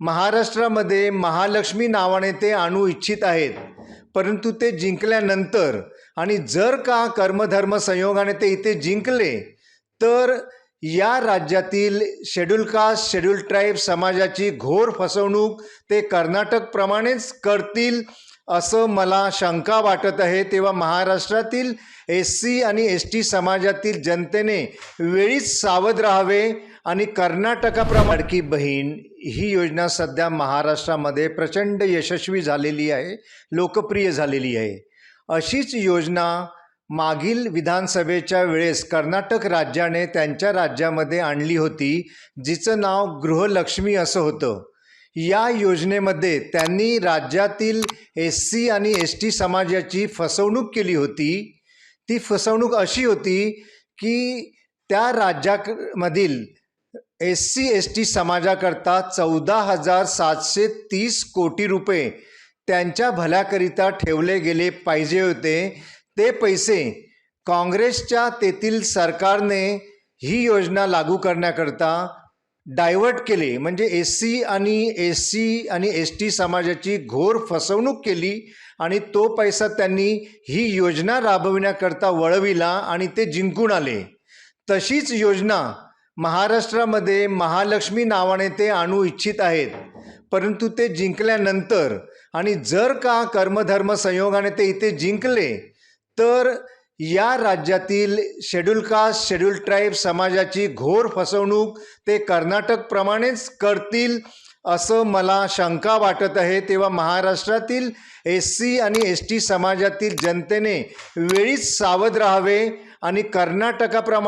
महाराष्ट्रामध्ये महालक्ष्मी नावाने ते आणू इच्छित आहेत. परंतु ते जिंकल्यानंतर आणि जर का कर्मधर्म संयोगाने ते इथे जिंकले तर या राज्यातील शेड्यूल कास्ट शेड्यूल ट्राईब समाजाची घोर फसवणूक ते कर्नाटकप्रमाणेच करतील असं मला शंका वाटत आहे. तेव्हा महाराष्ट्रातील एस सी आणि एस टी समाजातील जनतेने वेळीच सावध राहावे आणि कर्नाटकाप्रमाणे बहीण ही योजना सध्या महाराष्ट्रामध्ये प्रचंड यशस्वी झालेली आहे लोकप्रिय झालेली आहे. अशीच योजना मागील विधानसभेच्या वेळेस कर्नाटक राज्याने त्यांच्या राज्यामध्ये आणली होती जिचं नाव गृहलक्ष्मी असं होतं. या योजनेमध्ये त्यांनी राज्यातील एस सी आणि एस टी समाजाची फसवणूक केली होती. ती फसवणूक अशी होती की त्या राज्यामधील एस सी एस टी समाजाकरता चौदा हजार सातशे तीस कोटी रुपये त्यांच्या भल्याकरिता ठेवले गेले पाहिजे होते. ते पैसे काँग्रेसच्या तेथील सरकारने ही योजना लागू करण्याकरता डायव्हर्ट केले म्हणजे एस सी आणि एस सी आणि एस टी समाजाची घोर फसवणूक केली आणि तो पैसा त्यांनी ही योजना राबविण्याकरता वळविला आणि ते जिंकून आले. तशीच योजना महाराष्ट्रामध्ये महालक्ष्मी नावाने ते आणू इच्छित आहेत परंतु ते जिंकल्यानंतर आणि जर का कर्मधर्म संयोगाने ते इथे जिंकले तर या राज्यातील शेड्यूल कास्ट शेड्यूल ट्राईब समाजाची घोर फसवणूक ते कर्नाटकप्रमाणेच करतील असं मला शंका वाटत आहे. तेव्हा महाराष्ट्रातील एस सी आणि एस टी समाजातील जनतेने वेळीच सावध राहावे आणि कर्नाटकाप्रमाणे